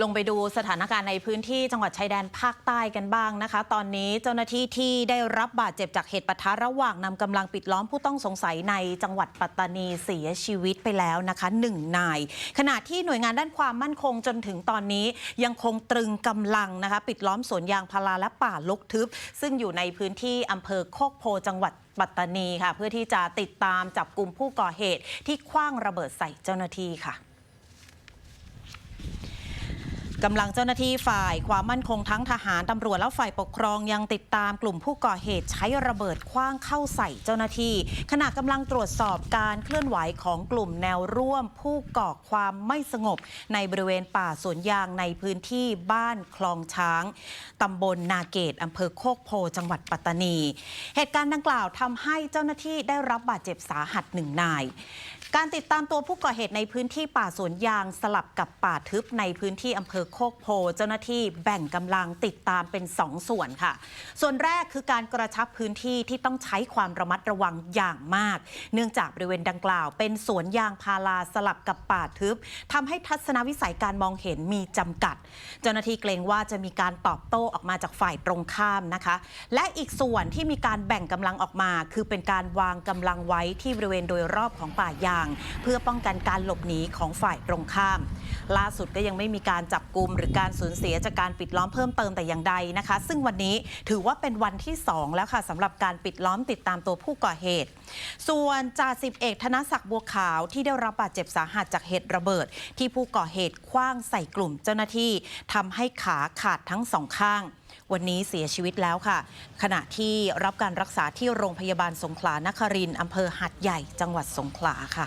ลงไปดูสถานการณ์ในพื้นที่จังหวัดชายแดนภาคใต้กันบ้างนะคะ ตอนนี้เจ้าหน้าที่ที่ได้รับบาดเจ็บจากเหตุปะทะระหว่างนำกำลังปิดล้อมผู้ต้องสงสัยในจังหวัดปัตตานีเสียชีวิตไปแล้วนะคะหนึ่งนาย ขณะที่หน่วยงานด้านความมั่นคงจนถึงตอนนี้ยังคงตรึงกำลังนะคะ ปิดล้อมสวนยางพาราและป่าลกทึบ ซึ่งอยู่ในพื้นที่อำเภอโคกโพจังหวัดปัตตานีค่ะ เพื่อที่จะติดตามจับกลุ่มผู้ก่อเหตุที่คว้างระเบิดใส่เจ้าหน้าที่ค่ะ กำลังเจ้าหน้าที่ฝ่ายความมั่นคงทั้งทหารตำรวจและฝ่ายปกครองยังติดตามกลุ่มผู้ก่อเหตุใช้ระเบิดคว้างเข้าใส่เจ้าหน้าที่ ขณะกำลังตรวจสอบการเคลื่อนไหวของกลุ่มแนวร่วมผู้ก่อความไม่สงบ ในบริเวณป่าสวนยางในพื้นที่บ้านคลองช้างตำบลนาเกตอำเภอโคกโพจังหวัดปัตตานี เหตุการณ์ดังกล่าวทำให้เจ้าหน้าที่ได้รับบาดเจ็บสาหัสหนึ่งนาย การติดตามตัวผู้ก่อเหตุในพื้นที่ป่าสวนยางสลับกับป่าทึบในพื้นที่อำเภอโคกโพ เจ้าหน้าที่แบ่งกำลังติดตามเป็นสองส่วนค่ะ ส่วนแรกคือการกระชับพื้นที่ที่ต้องใช้ความระมัดระวังอย่างมาก เนื่องจากบริเวณดังกล่าว เป็นสวนยางพาราสลับกับป่าทึบทำให้ทัศนวิสัยการมองเห็นมีจำกัด เจ้าหน้าที่เกรงว่าจะมีการตอบโต้ออกมาจากฝ่ายตรงข้ามนะคะ และอีกส่วนที่มีการแบ่งกำลังออกมา คือเป็นการวางกำลังไว้ที่บริเวณโดยรอบของป่ายางาง เพื่อป้องกันการหลบหนีของฝ่ายตรงข้าม ล่าสุดก็ยังไม่มีการจับกลุ่มหรือการสูญเสียจากการปิดล้อมเพิ่มเติมแต่อย่างใดนะคะ ซึ่งวันนี้ถือว่าเป็นวันที่ 2 แล้วค่ะสำหรับการปิดล้อมติดตามตัวผู้ก่อเหตุ ส่วนจ่าสิบเอกธนศักดิ์บัวขาวที่ได้รับบาดเจ็บสาหัสจากเหตุระเบิด ที่ผู้ก่อเหตุคว้างใส่กลุ่มเจ้าหน้าที่ทำให้ขาขาดทั้งสองข้าง วันนี้เสียชีวิตแล้วค่ะ ขณะที่รับการรักษาที่โรงพยาบาลสงขลานครินทร์อำเภอหัดใหญ่จังหวัดสงขลาค่ะ